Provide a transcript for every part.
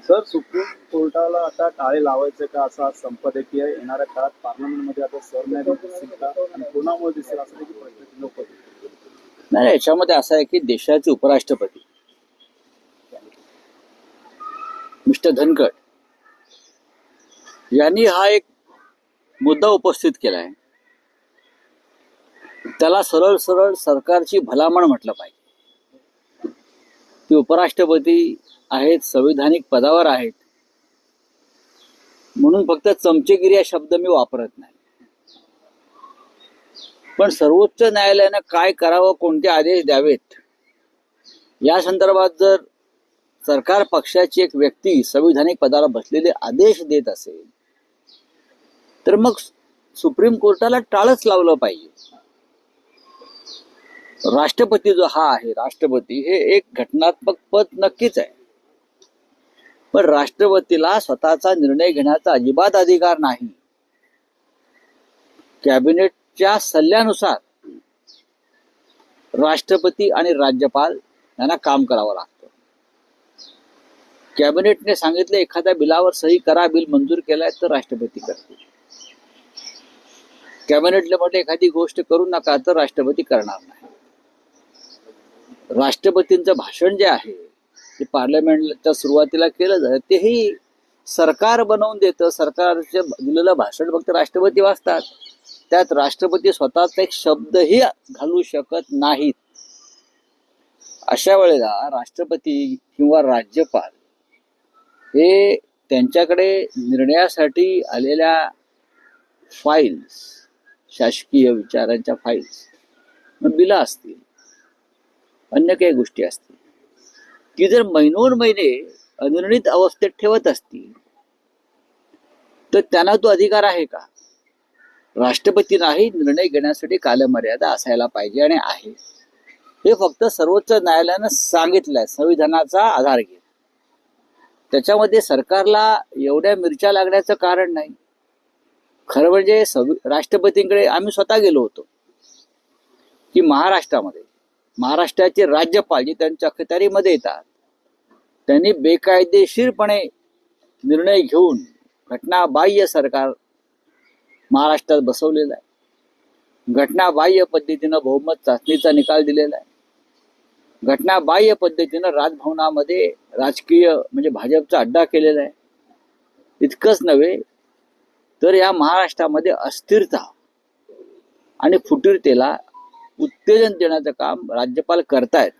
Sir supreme कोर्टाला आता टाळे लावायचं का? असा संपादकीय येणाऱ्या काळात पार्लमेंटमध्ये आता सरन्यायाधीश दिसतील का? आणि कोणामुळे दिसेल असं देखील प्रश्न लोक नाही याच्यामध्ये असं आहे की देशाचे उपराष्ट्रपती मिस्टर धनखड यांनी हा एक मुद्दा उपस्थित केला आहे त्याला सरळ सरळ सरकारची भलामण म्हटलं पाहिजे. की उपराष्ट्रपती आहेत संविधानिक पदावर आहेत. म्हणून फक्त चमचेगिरी हा शब्द मी वापरत नाही. पण सर्वोच्च न्यायालयानं काय करावं कोणते आदेश द्यावेत? या संदर्भात जर सरकार पक्षाची एक व्यक्ती संविधानिक पदाला बसलेले आदेश देत असेल तर मग सुप्रीम कोर्टाला टाळच लावलं पाहिजे. राष्ट्रपती जो हा आहे राष्ट्रपती हे एक घटनात्मक पद नक्कीच आहे. पण राष्ट्रपतीला स्वतःचा निर्णय घेण्याचा अजिबात अधिकार नाही. कॅबिनेटच्या सल्ल्यानुसार राष्ट्रपती आणि राज्यपाल यांना काम करावं लागतं. कॅबिनेटने सांगितले एखाद्या बिलावर सही करा बिल मंजूर केलाय तर राष्ट्रपती करतील. कॅबिनेटला म्हटलं एखादी गोष्ट करू नका तर राष्ट्रपती करणार नाही. राष्ट्रपतींचं भाषण जे आहे ते पार्लमेंटच्या सुरुवातीला केलं जातं तेही सरकार बनवून देतं. सरकारचे दिलेलं भाषण फक्त राष्ट्रपती वाचतात. त्यात राष्ट्रपती स्वतःचा एक शब्दही घालू शकत नाहीत. अशा वेळेला राष्ट्रपती किंवा राज्यपाल हे त्यांच्याकडे निर्णयासाठी आलेल्या फाईल्स शासकीय विचारांच्या फाईल्स बिलं असतील. अन्य काही गोष्टी असतील. की जर महिनोन महिने अनिर्णित अवस्थेत ठेवत असतील तर त्यांना तो अधिकार आहे का? राष्ट्रपतींनाही निर्णय घेण्यासाठी कालमर्यादा असायला पाहिजे आणि आहे. हे फक्त सर्वोच्च न्यायालयानं सांगितलंय संविधानाचा आधार घेत. त्याच्यामध्ये सरकारला एवढ्या मिरच्या लागण्याचं कारण नाही. खरं म्हणजे संवि- राष्ट्रपतींकडे आम्ही स्वतः गेलो होतो. की महाराष्ट्रामध्ये महाराष्ट्राचे राज्यपाल जे त्यांच्या अखत्यारीमध्ये येतात त्यांनी बेकायदेशीरपणे निर्णय घेऊन घटनाबाह्य सरकार महाराष्ट्रात बसवलेलं आहे. घटनाबाह्य पद्धतीनं बहुमत चाचणीचा निकाल दिलेला आहे. घटनाबाह्य पद्धतीनं राजभवनामध्ये राजकीय म्हणजे भाजपचा अड्डा केलेला आहे. इतकंच नव्हे तर या महाराष्ट्रामध्ये अस्थिरता आणि फुटीरतेला उत्तेजन देण्याचं काम राज्यपाल करतायत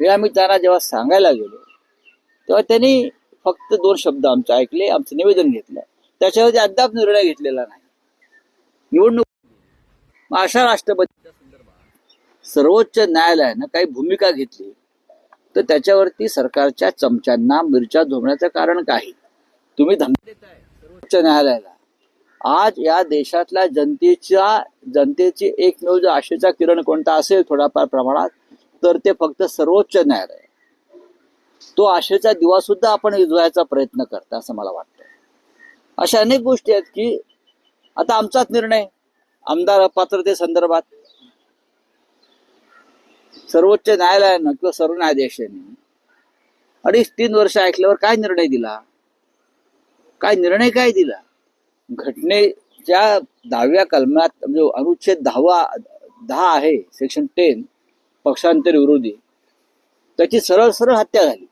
हे आम्ही त्यांना जेव्हा सांगायला गेलो तेव्हा त्यांनी फक्त दोन शब्द आमचे ऐकले आमचं निवेदन घेतलं. त्याच्यावरती अद्याप निर्णय घेतलेला नाही. निवडणूक अशा राष्ट्रपतीच्या संदर्भात सर्वोच्च न्यायालयानं काही भूमिका घेतली तर त्याच्यावरती सरकारच्या चमच्यांना मिरच्या झोपण्याचं कारण काही. तुम्ही धमकी देताय. सर्वोच्च न्यायालयाला. आज या देशातल्या जनतेच्या जनतेची एकमेव जो आशेचा किरण कोणता असेल थोड्याफार प्रमाणात तर ते फक्त सर्वोच्च न्यायालय. तो आशेचा दिवा सुद्धा आपण विजवायचा प्रयत्न करतो असं मला वाटतं. अशा अनेक गोष्टी आहेत की आता आमचाच निर्णय आमदार अपात्रते संदर्भात. सर्वोच्च न्यायालयानं किंवा सर्व न्यायाधीशांनी अडीच तीन वर्ष ऐकल्यावर काय निर्णय दिला? काय निर्णय काय दिला? घटनेच्या दहाव्या कलमात म्हणजे अनुच्छेद दहावा दहा आहे सेक्शन टेन पक्षांतर विरोधी त्याची सरळ सरळ हत्या झाली.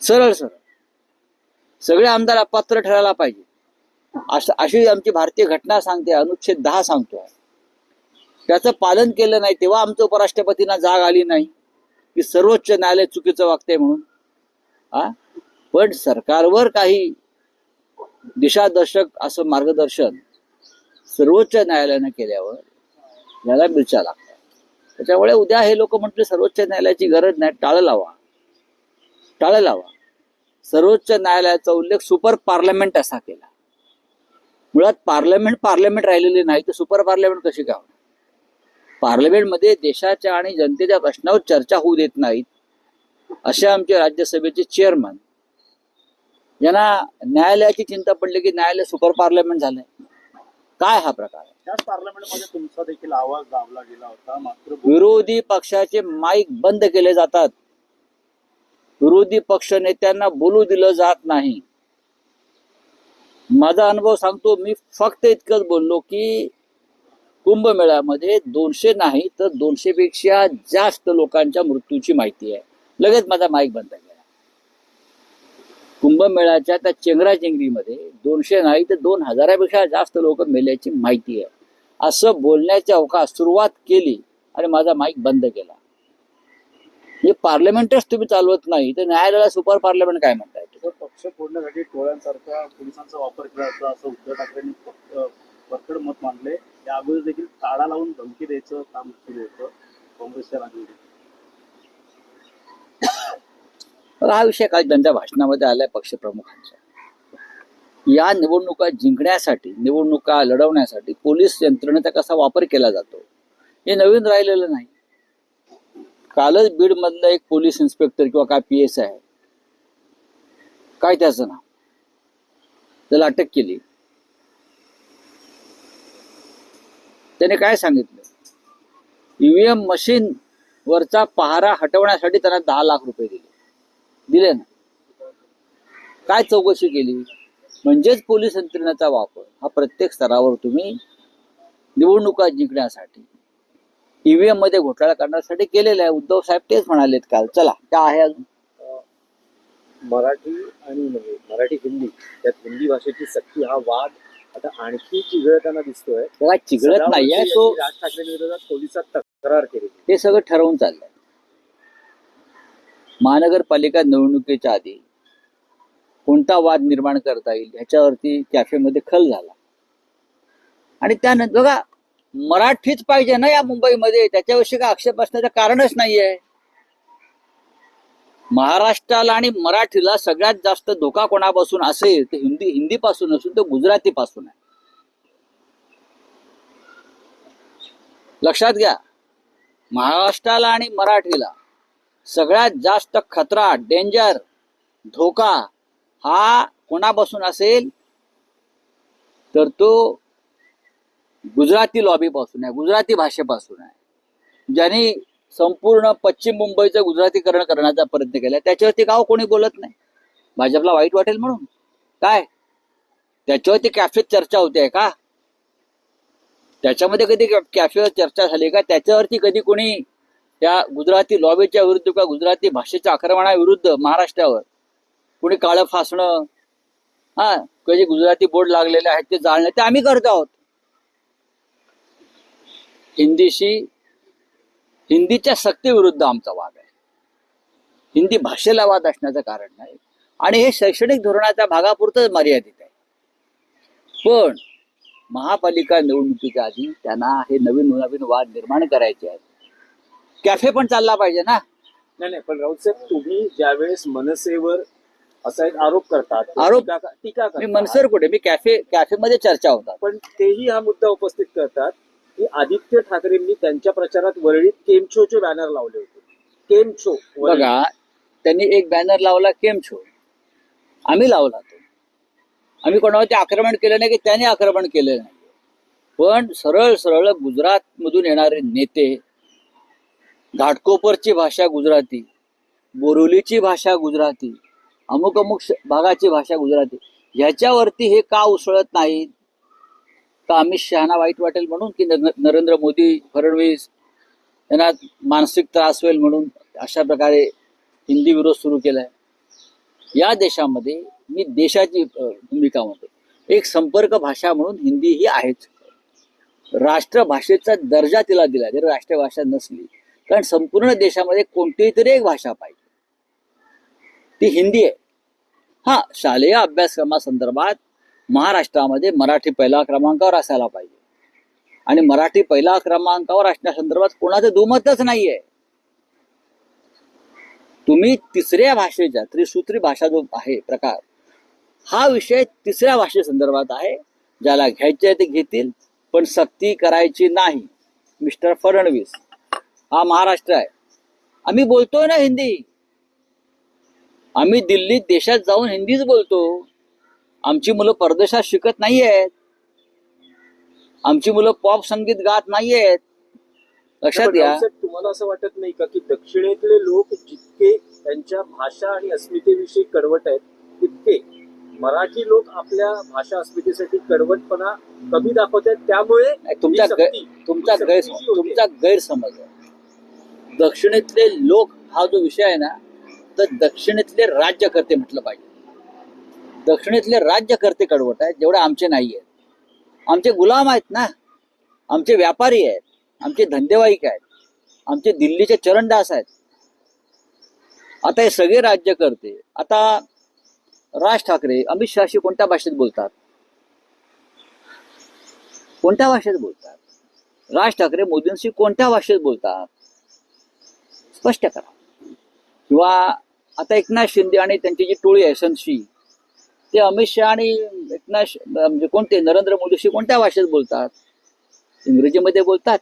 सरळ सरळ. सगळे आमदार अपात्र ठरायला पाहिजे. अश- अशी आमची भारतीय घटना सांगते अनुच्छेद दहा सांगतो. त्याचं पालन केलं नाही तेव्हा आमचं उपराष्ट्रपतींना जाग आली नाही की सर्वोच्च न्यायालय चुकीचं वागतंय म्हणून. हा? पण सरकारवर काही दिशादर्शक असं मार्गदर्शन सर्वोच्च न्यायालयानं केल्यावर याला मिरच्या लागतात त्याच्यामुळे उद्या हे लोक म्हटले सर्वोच्च न्यायालयाची गरज नाही टाळं लावा. टाळं लावा. सर्वोच्च न्यायालयाचा उल्लेख सुपर पार्लमेंट असा केला. मुळात पार्लमेंट पार्लमेंट राहिलेली नाही तर सुपर पार्लमेंट कशी काय पार्लमेंटमध्ये देशाच्या आणि जनतेच्या प्रश्नावर चर्चा होऊ देत नाहीत असे आमचे राज्यसभेचे चेअरमन यांना न्यायालयाची चिंता पडली की न्यायालय सुपर पार्लमेंट झालंय. काय हा प्रकार? आहे त्याच पार्लमेंटमध्ये तुमचा देखील आवाज दाबला गेला होता मात्र विरोधी पक्षाचे माईक बंद केले जातात. विरोधी पक्ष नेत्यांना बोलू दिलं जात नाही. माझा अनुभव सांगतो मी फक्त इतकंच बोललो की कुंभमेळ्यामध्ये दोनशे नाही तर दोनशे पेक्षा जास्त लोकांच्या मृत्यूची माहिती आहे. लगेच माझा माईक बंद केला कुंभमेळ्याच्या त्या चेंगराचेंगरीमध्ये दोनशे नाही तर दोन हजारापेक्षा जास्त लोक मेल्याची माहिती आहे. असं बोलण्याची अवकाश सुरुवात केली आणि माझा माईक बंद केला. हे पार्लमेंटच तुम्ही चालवत नाही तर न्यायालयाला सुपर पार्लमेंट काय म्हणताय? पक्ष फोडण्यासाठी टोळ्यांसारख्या पोलिसांचा वापर केला जातो असं उद्धव ठाकरेंनी पक- परखड मत मांडले. या अगोदर देखील ताळा लावून धमकी द्यायचं काम सुरू होतं काँग्रेसच्या राजनीतीत तर हा विषय काल त्यांच्या भाषणामध्ये आलाय पक्षप्रमुखांचा. या निवडणुका जिंकण्यासाठी निवडणुका लढवण्यासाठी पोलीस यंत्रणेचा कसा वापर केला जातो हे नवीन राहिलेलं नाही. कालच बीडमधला एक पोलीस इन्स्पेक्टर किंवा काय पी एस आहे. काय त्याचं नाव? त्याला अटक केली. त्याने काय सांगितलं? ईव्हीएम मशीन वरचा पहारा हटवण्यासाठी त्यांना दहा लाख रुपये दिले. दिले ना. काय चौकशी केली? म्हणजेच पोलीस यंत्रणेचा वापर. हा प्रत्येक स्तरावर तुम्ही निवडणुका जिंकण्यासाठी ईव्हीएममध्ये घोटाळा करण्यासाठी केलेला आहे. उद्धव साहेब तेच म्हणालेत काल. चला काय आहे अजून? मराठी आणि मराठी हिंदी त्यात हिंदी भाषेची सक्ती हा वाद आता आणखी चिघळताना दिसतोय. चिघळत नाहीये तो राज ठाकरे विरोधात पोलिसात तक्रार केली. हे सगळं ठरवून चाललंय. महानगरपालिका निवडणुकीच्या आधी कोणता वाद निर्माण करता येईल ह्याच्यावरती कॅफेमध्ये खल झाला. आणि त्यानंतर बघा मराठीच पाहिजे ना या मुंबईमध्ये? त्याच्याविषयी काय आक्षेप असण्याचं कारणच नाहीये. महाराष्ट्राला आणि मराठीला सगळ्यात जास्त धोका कोणापासून असेल? तर हिंदी हिंदी पासून असून तो गुजराती पासून आहे. लक्षात घ्या महाराष्ट्राला आणि मराठीला सगळ्यात जास्त खतरा डेंजर धोका हा कोणापासून असेल? तर तो गुजराती लॉबीपासून आहे गुजराती भाषेपासून आहे. ज्यांनी संपूर्ण पश्चिम मुंबईचं गुजरातीकरण करण्याचा प्रयत्न केला त्याच्यावरती गाव कोणी बोलत नाही. भाजपला वाईट वाटेल म्हणून. काय? त्याच्यावरती कॅफेत चर्चा होते का? त्याच्यामध्ये कधी कॅफेवर चर्चा झाली का? त्याच्यावरती कधी कोणी त्या गुजराती लॉबीच्या विरुद्ध किंवा गुजराती भाषेच्या आक्रमणाविरुद्ध महाराष्ट्रावर कुणी काळं फासणं हा कधी गुजराती बोर्ड लागलेले आहेत ते जाळणं ते आम्ही करत आहोत. हिंदीशी हिंदीच्या सक्तीविरुद्ध आमचा वाद आहे. हिंदी भाषेला वाद असण्याचं कारण नाही. आणि हे शैक्षणिक धोरणाच्या भागापुरतच मर्यादित आहे. पण महापालिका निवडणुकीच्या आधी त्यांना हे नवीन नवीन वाद निर्माण करायचे आहेत. कॅफे पण चालला पाहिजे ना? नाही नाही पण राऊत साहेब तुम्ही ज्यावेळेस मनसेवर असा एक आरोप करतात आरोप? टीका टीका मी करतात मनसर कुठे? मी कॅफे कॅफेमध्ये चर्चा होतात. पण तेही हा मुद्दा उपस्थित करतात की आदित्य ठाकरेंनी त्यांच्या प्रचारात वरळीत केमछोचे बॅनर लावले होते. केमछो वरळी. बघा त्यांनी एक बॅनर लावला केम छो आम्ही लावला तो. आम्ही कोणावरती आक्रमण केलं नाही की त्याने आक्रमण केलं नाही. पण सरळ सरळ गुजरात मधून येणारे नेते घाटकोपरची भाषा गुजराती बोरिवलीची भाषा गुजराती अमुक अमुक श- भागाची भाषा गुजराती. ह्याच्यावरती हे का उसळत नाहीत का अमित शहाना वाईट वाटेल म्हणून? की नरेंद्र मोदी फडणवीस यांना मानसिक त्रास होईल म्हणून अशा प्रकारे हिंदी विरोध सुरू केला आहे या देशामध्ये मी देशाची भूमिका म्हणतो. एक संपर्क भाषा म्हणून हिंदी ही आहेच. राष्ट्रभाषेचा दर्जा तिला दिला जरी राष्ट्रभाषा नसली कारण संपूर्ण देशामध्ये कोणतीही तरी एक भाषा पाहिजे. ती हिंदी आहे. हा शालेय अभ्यासक्रमासंदर्भात महाराष्ट्रामध्ये मराठी पहिल्या क्रमांकावर असायला पाहिजे. आणि मराठी पहिल्या क्रमांकावर असण्यासंदर्भात कोणाचं दुमतच नाहीये. तुम्ही तिसऱ्या भाषेच्या त्रिसूत्री भाषा जो आहे प्रकार हा विषय तिसऱ्या भाषेसंदर्भात आहे ज्याला घ्यायचे ते घेतील पण सक्ती करायची नाही. मिस्टर फडणवीस हा महाराष्ट्र आहे. आम्ही बोलतोय ना हिंदी. आम्ही दिल्लीत देशात जाऊन हिंदीच बोलतो. आमची मुलं परदेशात शिकत नाही आहेत आमची मुलं पॉप संगीत गात नाहीयेत. लक्षात पण घ्या. तुम्हाला असं वाटत नाही का की दक्षिणेतले लोक जितके त्यांच्या भाषा आणि अस्मितेविषयी कडवट आहेत तितके मराठी लोक आपल्या भाषा अस्मितेसाठी कडवटपणा कमी दाखवत आहेत त्यामुळे नाही, तुमचा गै- सक्ती- तुमचा सक्ती गैर जी होते, तुमचा गैरसमज आहे. दक्षिणेतले लोक हा जो विषय आहे ना तर दक्षिणेतले राज्यकर्ते म्हटलं पाहिजे. दक्षिणेतले राज्यकर्ते कडवट आहेत जेवढे आमचे नाही आहेत. आमचे गुलाम आहेत ना आमचे व्यापारी आहेत आमचे धंदेवाईक आहेत आमचे दिल्लीचे चरणदास आहेत. आता हे सगळे राज्यकर्ते आता राज ठाकरे अमित शहाशी कोणत्या भाषेत बोलतात? कोणत्या भाषेत बोलतात? राज ठाकरे मोदींशी कोणत्या भाषेत बोलतात? स्पष्ट करा. किंवा आता एकनाथ शिंदे आणि त्यांची जी टोळी आहे संशी ते अमित शहा आणि एकनाथ म्हणजे कोणते नरेंद्र मोदीशी कोणत्या भाषेत बोलतात? इंग्रजीमध्ये बोलतात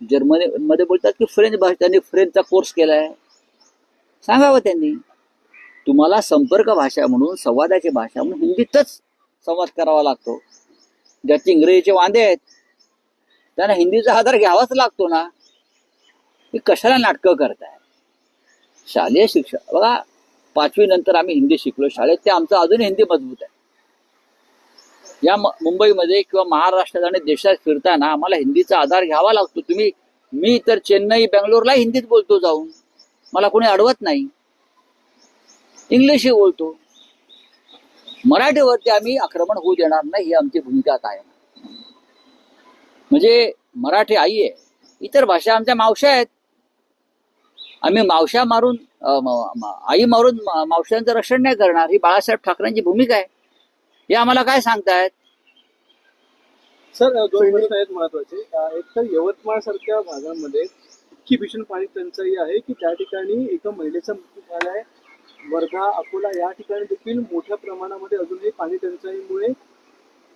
जर्मनी मध्ये बोलतात की फ्रेंच भाषा त्यांनी फ्रेंचचा कोर्स केला आहे सांगावं त्यांनी. तुम्हाला संपर्क भाषा म्हणून संवादाची भाषा म्हणून हिंदीतच संवाद करावा लागतो. ज्याचे इंग्रजीचे वांदे आहेत त्यांना हिंदीचा आधार घ्यावाच लागतो ना. हे कशाला नाटकं करताय? शालेय शिक्षण. बघा पाचवी नंतर आम्ही हिंदी शिकलो. शाळेत ते आमचं अजून हिंदी मजबूत आहे. या मुंबईमध्ये किंवा महाराष्ट्रात आणि देशात फिरताना आम्हाला हिंदीचा आधार घ्यावा लागतो. तुम्ही मी तर चेन्नई बेंगलोरला हिंदीत बोलतो जाऊन. मला कोणी अडवत नाही. इंग्लिशही बोलतो. मराठीवरती आम्ही आक्रमण होऊ देणार नाही ही आमची भूमिका काय म्हणजे मराठी आई आहे. इतर भाषा आमच्या मावश्या आहेत. आम्ही मावश्या मारून आई मारून मा- मावश्यांचं रक्षण नाही करणार. ही बाळासाहेब ठाकरेंची भूमिका आहे. हे आम्हाला काय सांगतायत? सर दोन प्रश्न आहेत महत्त्वाचे एक तर यवतमाळ सारख्या भागामध्ये इतकी भीषण पाणी टंचाई आहे की त्या ठिकाणी एका महिलेचा मृत्यू झाला आहे वर्धा अकोला या ठिकाणी देखील मोठ्या प्रमाणामध्ये अजूनही पाणी टंचाईमुळे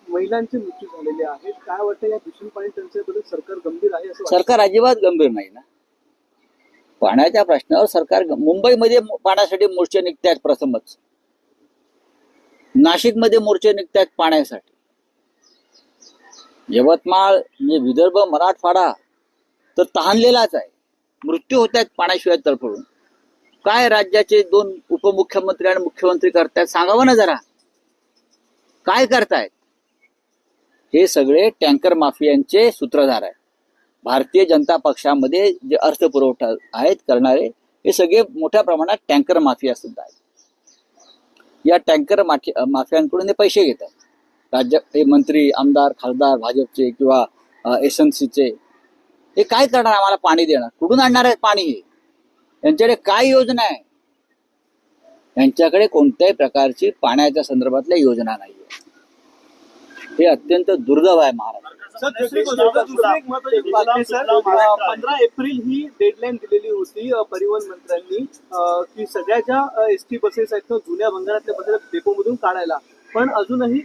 महिलांचे मृत्यू झालेले आहेत. काय वाटतं या भीषण पाणी टंचाईबद्दल सरकार गंभीर आहे? सरकार अजिबात गंभीर नाही ना? पाण्याच्या प्रश्नावर सरकार मुंबईमध्ये पाण्यासाठी मोर्चे निघतायत प्रथमच. नाशिकमध्ये मोर्चे निघतायत पाण्यासाठी. यवतमाळ म्हणजे विदर्भ मराठवाडा तर तहानलेलाच आहे. मृत्यू होत आहेत पाण्याशिवाय तडफडून. काय राज्याचे दोन उपमुख्यमंत्री आणि मुख्यमंत्री करतायत सांगावं ना जरा? काय करतायत? हे सगळे टँकर माफियांचे सूत्रधार आहेत. भारतीय जनता पक्षामध्ये जे अर्थपुरवठा आहेत करणारे हे सगळे मोठ्या प्रमाणात टँकर माफिया सुद्धा आहेत. या टँकर माफि माफियांकडून हे पैसे घेतात. राज्य हे मंत्री आमदार खासदार भाजपचे किंवा एस एन सीचे हे काय करणार आम्हाला पाणी देणार? कुठून आणणार आहेत पाणी हे? यांच्याकडे काय योजना आहे? यांच्याकडे कोणत्याही प्रकारची पाण्याच्या संदर्भातल्या योजना नाही हे अत्यंत दुर्दैव आहे महाराष्ट्र. सर दुसरी दुसरी एक महत्वाची बातमी सर पंधरा एप्रिल ही डेडलाईन दिलेली होती परिवहन मंत्र्यांनी की सगळ्या ज्या एस टी बसेस आहेत जुन्या भंगारातल्या बसेस डेपोमधून काढायला. पण अजूनही